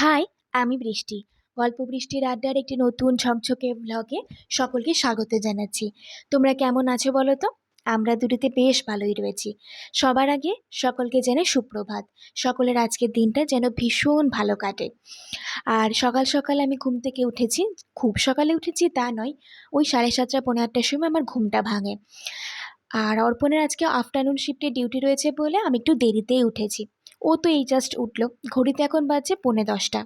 High, আমি বৃষ্টি। গল্প বৃষ্টির আড্ডার একটি নতুন ঝকঝকে ব্লগে সকলকে স্বাগত জানাচ্ছি। তোমরা কেমন আছো বলো তো? আমরা দুটিতে বেশ ভালোই রয়েছি। সবার আগে সকলকে জানাই সুপ্রভাত। সকলের আজকের দিনটা যেন ভীষণ ভালো কাটে। আর সকাল সকাল আমি ঘুম থেকে উঠেছি। খুব সকালে উঠেছি তা নয়, ওই সাড়ে সাতটা পনেরো আটটার সময় আমার ঘুমটা ভাঙে। আর অর্পণের আজকে আফটারনুন শিফটে ডিউটি রয়েছে বলে আমি একটু দেরিতেই উঠেছি। ও তো এই জাস্ট উঠল। ঘড়িতে এখন বাজছে পৌনে দশটা।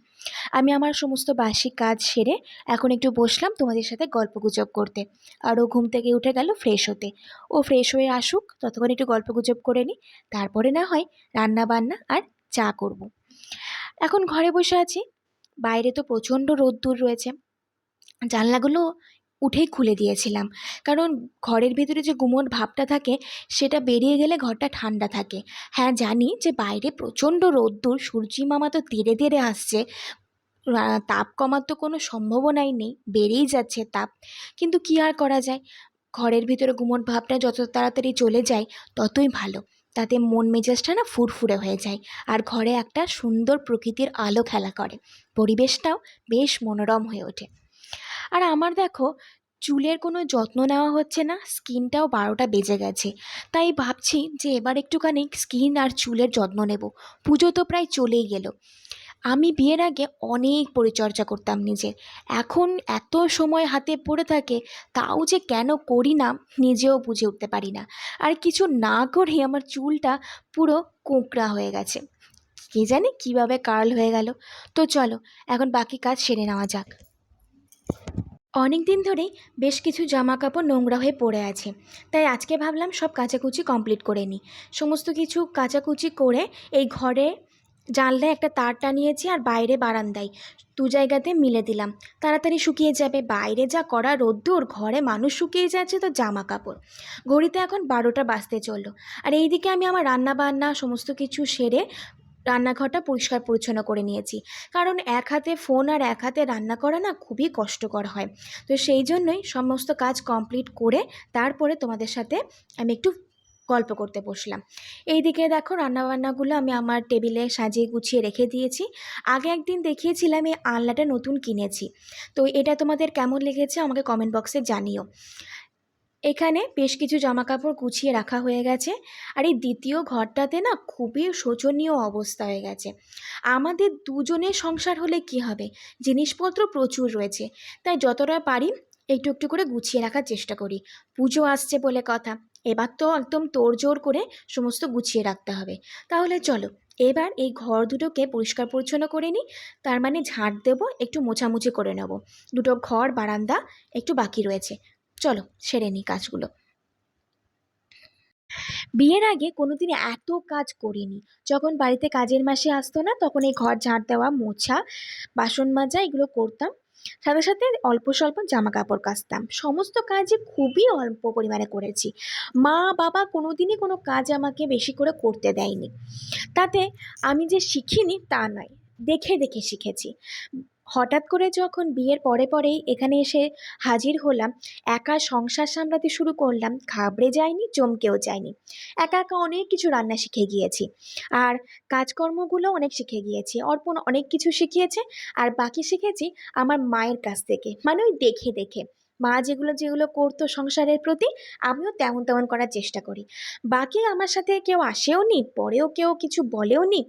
আমি আমার সমস্ত বাসি কাজ সেরে এখন একটু বসলাম তোমাদের সাথে গল্প গুজব করতে। আর ও ঘুম থেকে উঠে গেল ফ্রেশ হতে। ও ফ্রেশ হয়ে আসুক, ততক্ষণ একটু গল্প গুজব করে নিই তারপরে না হয় রান্না বান্না আর চা করব। এখন ঘরে বসে আছি। বাইরে তো প্রচণ্ড রোদ্দুর রয়েছে। জানলাগুলো উঠেই খুলে দিয়েছিলাম। কারণ ঘরের ভিতরে যে গুমোট ভাবটা থাকে, সেটা বেরিয়ে গেলে ঘরটা ঠান্ডা থাকে। হ্যাঁ জানি যে বাইরে প্রচণ্ড রোদ্দুর, সূর্যি মামা তো ধীরে ধীরে আসছে। তাপ কমার তো কোনো সম্ভাবনাই নেই বেড়েই যাচ্ছে তাপ। কিন্তু কী আর করা যায়? ঘরের ভিতরে গুমোট ভাবটা যত তাড়াতাড়ি চলে যায়, ততই ভালো। তাতে মন মেজাজটা না ফুরফুরে হয়ে যায় আর ঘরে একটা সুন্দর প্রকৃতির আলো খেলা করে। পরিবেশটাও বেশ মনোরম হয়ে ওঠে। আর আমার দেখো, চুলের কোনো যত্ন নেওয়া হচ্ছে না, স্কিনটাও বারোটা বেজে গেছে। তাই ভাবছি যে এবার একটুখানি স্কিন আর চুলের যত্ন নেব। পুজো তো প্রায় চলেই গেল। আমি বিয়ের আগে অনেক পরিচর্যা করতাম নিজের এখন এত সময় হাতে পড়ে থাকে, তাও যে কেন করি না নিজেও বুঝে উঠতে পারি না। আর কিছু না করে আমার চুলটা পুরো কোঁকড়া হয়ে গেছে। কে জানে কীভাবে কার্ল হয়ে গেল। তো চলো, এখন বাকি কাজ সেরে নেওয়া যাক। অনেক দিন ধরেই বেশ কিছু জামা কাপড় নোংরা হয়ে পড়ে আছে। তাই আজকে ভাবলাম সব কাচাকুচি কমপ্লিট করে নিই। সমস্ত কিছু কাচাকুচি করে এই ঘরে জানলায় একটা তার টানিয়েছি আর বাইরে বারান্দায় দু জায়গাতে মিলে দিলাম। তাড়াতাড়ি শুকিয়ে যাবে। বাইরে যা করা রোদ্দুর, ঘরে মানুষ শুকিয়ে যাচ্ছে তো জামা কাপড় ঘড়িতে এখন বারোটা বাজতে চলল। আর এইদিকে আমি আমার রান্না বান্না সমস্ত কিছু সেরে রান্নাঘরটা পরিষ্কার পরিচ্ছন্ন করে নিয়েছি। কারণ এক হাতে ফোন আর এক হাতে রান্না করা না খুবই কষ্টকর হয়। তো সেই জন্যই সমস্ত কাজ কমপ্লিট করে তারপরে তোমাদের সাথে আমি একটু গল্প করতে বসলাম। এইদিকে দেখো রান্নাবান্নাগুলো আমি আমার টেবিলে সাজিয়ে গুছিয়ে রেখে দিয়েছি। আগে একদিন দেখিয়েছিলাম এই আলনাটা নতুন কিনেছি। তো এটা তোমাদের কেমন লেগেছে আমাকে কমেন্ট বক্সে জানিও। এখানে বেশ কিছু জামা কাপড় গুছিয়ে রাখা হয়ে গেছে আর এই দ্বিতীয় ঘরটাতে না খুবই শোচনীয় অবস্থা হয়ে গেছে। আমাদের দুজনের সংসার হলে কি হবে? জিনিসপত্র প্রচুর রয়েছে, তাই যতটা পারি একটু একটু করে গুছিয়ে রাখার চেষ্টা করি। পুজো আসছে বলে কথা, এবার তো একদম তোড়জোড় করে সমস্ত গুছিয়ে রাখতে হবে। তাহলে চলো, এবার এই ঘর দুটোকে পরিষ্কার পরিচ্ছন্ন করে নিই, তার মানে ঝাঁট দেবো, একটু মোছামুছি করে নেব। দুটো ঘর, বারান্দা, একটু বাকি রয়েছে। চলো, সেরে নিই কাজগুলো। বিয়ের আগে কোনোদিন এত কাজ করিনি। যখন বাড়িতে কাজের মাসে আসতো না, তখন এই ঘর ঝাড় দেওয়া, মোছা, বাসন মাজা, এগুলো করতাম। সাথে সাথে অল্প স্বল্প জামা কাপড় কাচতাম। সমস্ত কাজই খুবই অল্প পরিমাণে করেছি। মা, বাবা কোনোদিনই কোনো কাজ আমাকে বেশি করে করতে দেয়নি। তাতে আমি যে শিখিনি তা নয়, দেখে দেখে শিখেছি। হঠাৎ করে যখন বিয়ের পরে পরেই এখানে এসে হাজির হলাম, একা সংসার সামলাতে শুরু করলাম, ঘাবড়ে যায়নি চমকেও যায়নি একা একা অনেক কিছু রান্না শিখে গিয়েছি আর কাজকর্মগুলো অনেক শিখে গিয়েছি, অর্পণ অনেক কিছু শিখিয়েছে আর বাকি শিখেছি আমার মায়ের কাছ থেকে মানে ওই দেখে দেখে। মা যেগুলো যেগুলো করতো সংসারের প্রতি, আমিও তেমন তেমন করার চেষ্টা করি। বাকি আমার সাথে কেউ আসেও নি, পরেও কেউ কিছু বলেও নি,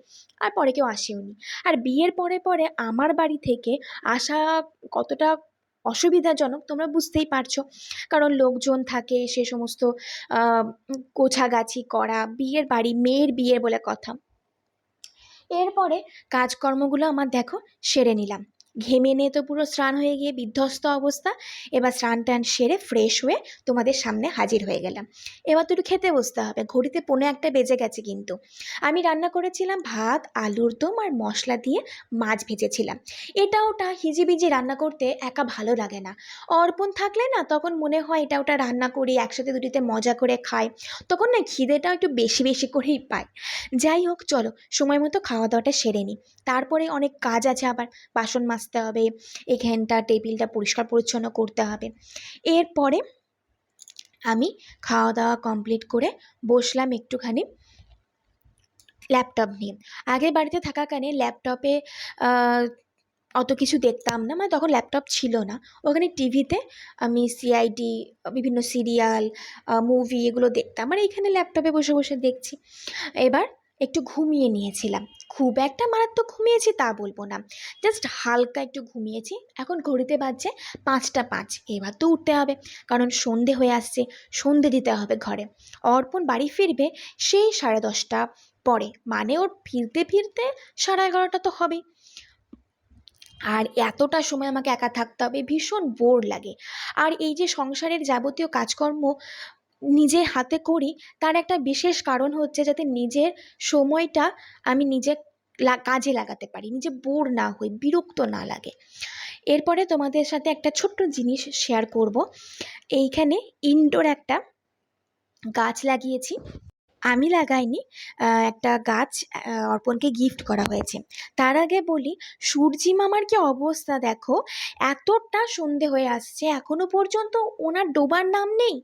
আর পরে কেউ আসেও নি। আর বিয়ের পরে পরে আমার বাড়ি থেকে আসা কতটা অসুবিধাজনক তোমরা বুঝতেই পারছ। কারণ লোকজন থাকে, সে সমস্ত গোছাগাছি করা, বিয়ের বাড়ি, মেয়ের বিয়ে বলে কথা। এরপরে কাজকর্মগুলো আমার দেখো সেরে নিলাম। ঘেমে নিয়ে তো পুরো স্নান হয়ে গিয়ে বিধ্বস্ত অবস্থা। এবার স্নান টান সেরে ফ্রেশ হয়ে তোমাদের সামনে হাজির হয়ে গেলাম। এবার তো একটু খেতে বসতে হবে। ঘড়িতে পৌনে একটা বেজে গেছে কিন্তু। আমি রান্না করেছিলাম ভাত, আলুর দম আর মশলা দিয়ে মাছ ভেজেছিলাম। এটা ওটা হিজিবিজি রান্না করতে একা ভালো লাগে না। অর্পণ থাকলে না তখন মনে হয় এটা ওটা রান্না করি, একসাথে দুটিতে মজা করে খাই। তখন না খিদেটাও একটু বেশি বেশি করেই পাই যাই হোক, চলো, সময় মতো খাওয়া দাওয়াটা সেরে নিই। তারপরে অনেক কাজ আছে আবার। বাসন মাজতে হবে, এখানটা টেবিলটা পরিষ্কার পরিচ্ছন্ন করতে হবে। এরপরে আমি খাওয়া দাওয়া কমপ্লিট করে বসলাম একটুখানি ল্যাপটপ নিয়ে। আগে বাড়িতে থাকাকালীন ল্যাপটপে অত কিছু দেখতাম না মানে তখন ল্যাপটপ ছিল না। ওখানে টিভিতে আমি সিআইডি বিভিন্ন সিরিয়াল মুভি এগুলো দেখতাম মানে এখানে ল্যাপটপে বসে বসে দেখছি। এবার একটু ঘুমিয়ে নিয়েছিলাম। খুব একটা মারাত্মক ঘুমিয়েছি তা বলব না। জাস্ট হালকা একটু ঘুমিয়েছি। এখন ঘড়িতে বাজছে পাঁচটা পাঁচ। এবার তো উঠতে হবে, কারণ সন্ধে হয়ে আসছে, সন্ধে দিতে হবে ঘরে। অর্পণ বাড়ি ফিরবে সেই সাড়ে দশটা পরে। মানে ওর ফিরতে ফিরতে সাড়ে এগারোটা তো হবেই। আর এতটা সময় আমাকে একা থাকতে হবে, ভীষণ বোর লাগে। আর এই যে সংসারের যাবতীয় কাজকর্ম নিজে হাতে করি, তার একটা বিশেষ কারণ হচ্ছে যাতে নিজের সময়টা আমি নিজে কাজে লাগাতে পারি, নিজে বোর না হই, বিরক্ত না লাগে। এরপরে তোমাদের সাথে একটা ছোট্ট জিনিস শেয়ার করব। এইখানে ইনডোর একটা গাছ লাগিয়েছি। আমি লাগাইনি একটা গাছ অর্পণকে গিফট করা হয়েছে। তার আগে বলি, সূর্যি মামার কি অবস্থা দেখো? এতটা সন্ধে হয়ে আসছে, এখনও পর্যন্ত ওনার ডোবার নাম নেই?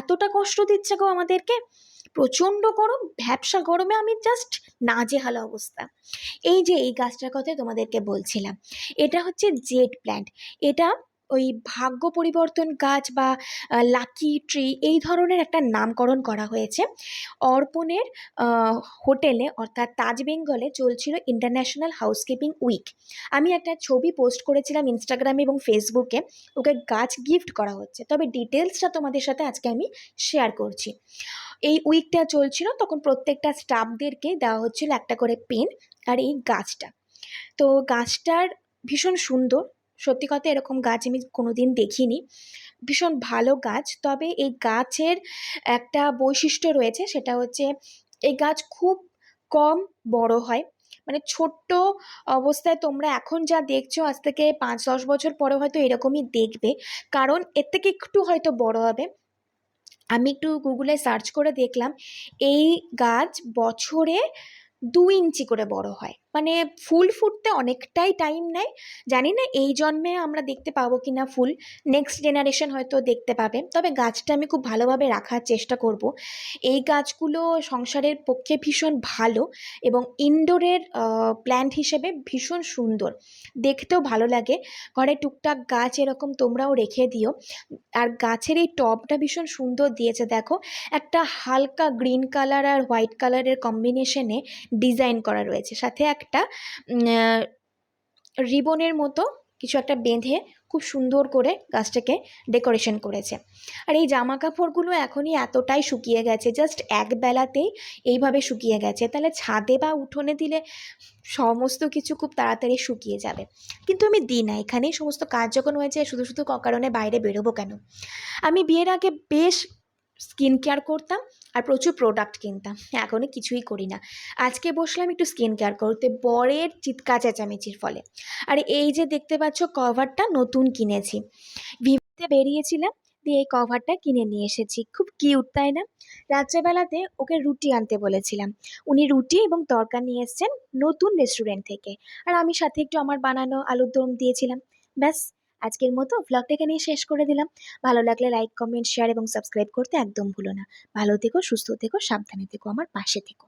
এতটা কষ্ট দিচ্ছে গো আমাদেরকে? প্রচণ্ড গরম ভ্যাপসা গরমে আমি জাস্ট নাজেহাল অবস্থা। এই যে এই গাছটার কথা তোমাদেরকে বলছিলাম। এটা হচ্ছে জেড প্ল্যান্ট। এটা ওই ভাগ্য পরিবর্তন গাছ বা লাকি ট্রি এই ধরনের একটা নামকরণ করা হয়েছে। অর্পণের হোটেলে অর্থাৎ তাজ বেঙ্গলে চলছিল ইন্টারন্যাশনাল হাউসকিপিং উইক আমি একটা ছবি পোস্ট করেছিলাম ইনস্টাগ্রামে এবং ফেসবুকে ওকে গাছ গিফট করা হচ্ছে। তবে ডিটেলসটা তোমাদের সাথে আজকে আমি শেয়ার করছি। এই উইকটা চলছিল, তখন প্রত্যেকটা স্টাফদেরকে দেওয়া হচ্ছিল একটা করে পেন আর এই গাছটা। তো গাছটার ভীষণ সুন্দর সত্যি কথা এরকম গাছ আমি কোনোদিন দেখিনি। ভীষণ ভালো গাছ। তবে এই গাছের একটা বৈশিষ্ট্য রয়েছে, সেটা হচ্ছে এই গাছ খুব কম বড় হয়। মানে ছোট্ট অবস্থায় তোমরা এখন যা দেখছ, আজ থেকে পাঁচ দশ বছর পরে হয়তো এরকমই দেখবে। কারণ এর থেকে একটু হয়তো বড় হবে। আমি একটু গুগলে সার্চ করে দেখলাম, এই গাছ বছরে দু ইঞ্চি করে বড় হয়। মানে ফুল ফুটতে অনেকটাই টাইম নেয়। জানি না এই জন্মে আমরা দেখতে পাবো কি না ফুল। নেক্সট জেনারেশন হয়তো দেখতে পাবে। তবে গাছটা আমি খুব ভালোভাবে রাখার চেষ্টা করব। এই গাছগুলো সংসারের পক্ষে ভীষণ ভালো এবং ইনডোরের প্ল্যান্ট হিসেবে ভীষণ সুন্দর। দেখতেও ভালো লাগে। ঘরে টুকটাক গাছ এরকম তোমরাও রেখে দিও। আর গাছের এই টবটা ভীষণ সুন্দর দিয়েছে, দেখো। একটা হালকা গ্রিন কালার আর হোয়াইট কালারের কম্বিনেশনে ডিজাইন করা রয়েছে। সাথে একটা রিবনের মতো কিছু একটা বেঁধে খুব সুন্দর করে গাছটাকে ডেকোরেশন করেছে। আর এই জামা কাপড়গুলো এখনই এতটাই শুকিয়ে গেছে, জাস্ট এক বেলাতেই এইভাবে শুকিয়ে গেছে। তাহলে ছাদে বা উঠোনে দিলে সমস্ত কিছু খুব তাড়াতাড়ি শুকিয়ে যাবে। কিন্তু আমি দিই না, এখানেই সমস্ত কাজ যখন হয়েছে শুধু শুধু কারণে বাইরে বেরোবো কেন? আমি বিয়ের আগে বেশ স্কিন কেয়ার করতাম আর প্রচুর প্রোডাক্ট কিনতাম। এখনও কিছুই করি না। আজকে বসলাম একটু স্কিন কেয়ার করতে, বরের চিৎকা চেঁচামেচির ফলে। আর এই যে দেখতে পাচ্ছ কভারটা নতুন কিনেছি। ভিভিতে বেরিয়েছিলাম, দিয়ে এই কভারটা কিনে নিয়ে এসেছি। খুব কিউট তাই না? রাত্রেবেলাতে ওকে রুটি আনতে বলেছিলাম। উনি রুটি এবং তরকা নিয়ে এসছেন নতুন রেস্টুরেন্ট থেকে। আর আমি সাথে একটু আমার বানানো আলুর দম দিয়েছিলাম। ব্যাস আজকের মতো ভ্লগটা এখানেই শেষ করে দিলাম। ভালো লাগলে লাইক কমেন্ট শেয়ার এবং সাবস্ক্রাইব করতে একদম ভুলো না। ভালো থেকো, সুস্থ থেকো, সাবধানে থেকো, আমার পাশে থেকো।